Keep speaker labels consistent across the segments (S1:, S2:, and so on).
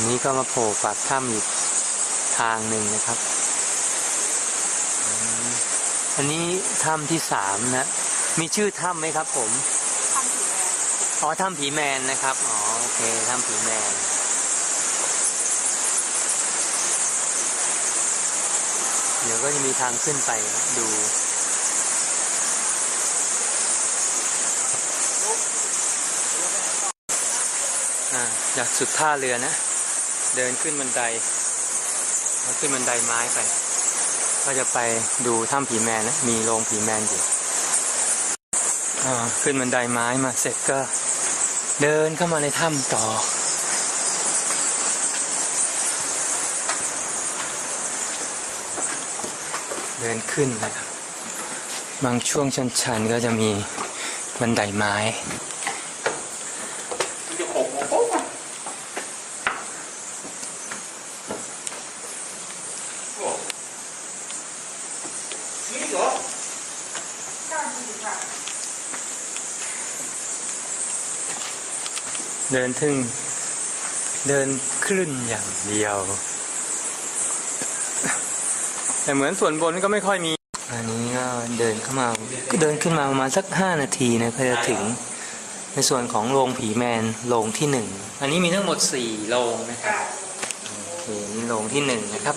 S1: อันนี้ก็มาโผล่ปากถ้ำอีกทางหนึ่งนะครับอืมอันนี้ถ้ำที่สามนะ มีชื่อถ้ำไหมครับผม
S2: ทำถึงแล้ว
S1: อ๋อถ้ำผีแมนนะครับ อ๋อโอเคถ้ำผีแมนเดี๋ยวก็จะมีทางขึ้นไปนะดูอ่าจากสุดท่าเรือนะ เดินขึ้นบันไดขึ้นบันไดไม้ไป ก็จะไปดูถ้ำผีแมนนะมีโรงผีแมนอยู่ขึ้นบันไดไม้มาเสร็จก็เดินเข้ามาในถ้ำต่อ เดินขึ้นนะครับบางช่วงชันๆก็จะมีบันไดไม้
S2: จะโขกโอะโอ้นี่เหรอใช่จริงค่ะ
S1: เดินถึงเดินขึ้นอย่างเดียว แต่เหมือนส่วนบนก็ไม่ค่อยมี อันนี้ก็เดินเข้ามา ก็เดินขึ้นมาประมาณสักห้านาทีนะก็จะถึงในส่วนของโรงผีแมนโรงที่หนึ่งอันนี้มีทั้งหมดสี่โรงนะครับโอเคนี่โรงที่หนึ่งนะครับ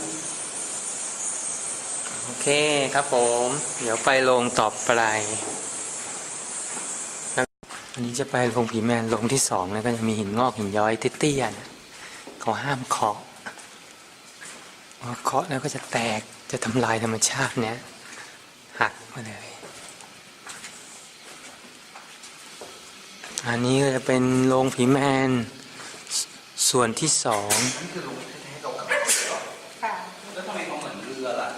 S1: โอเคครับผม เดี๋ยวไปโรงต่อไปแล้ว อันนี้จะไปโรงผีแมนโรงที่สองแล้วก็จะมีหินงอกหินย้อยเตี้ยๆนะเขาห้ามเคาะพอเคาะแล้วก็จะแตกจะทำลายธรรมชาติเนี้ยหักมาเลย อันนี้ก็จะเป็นโรงผีแมนสส่วนที่สอง
S2: นั่นคือลงแท้ๆเรากลับเหรอ
S3: ค่ะ
S2: แล้วทำไมเขาเหมือนเรือล่ะ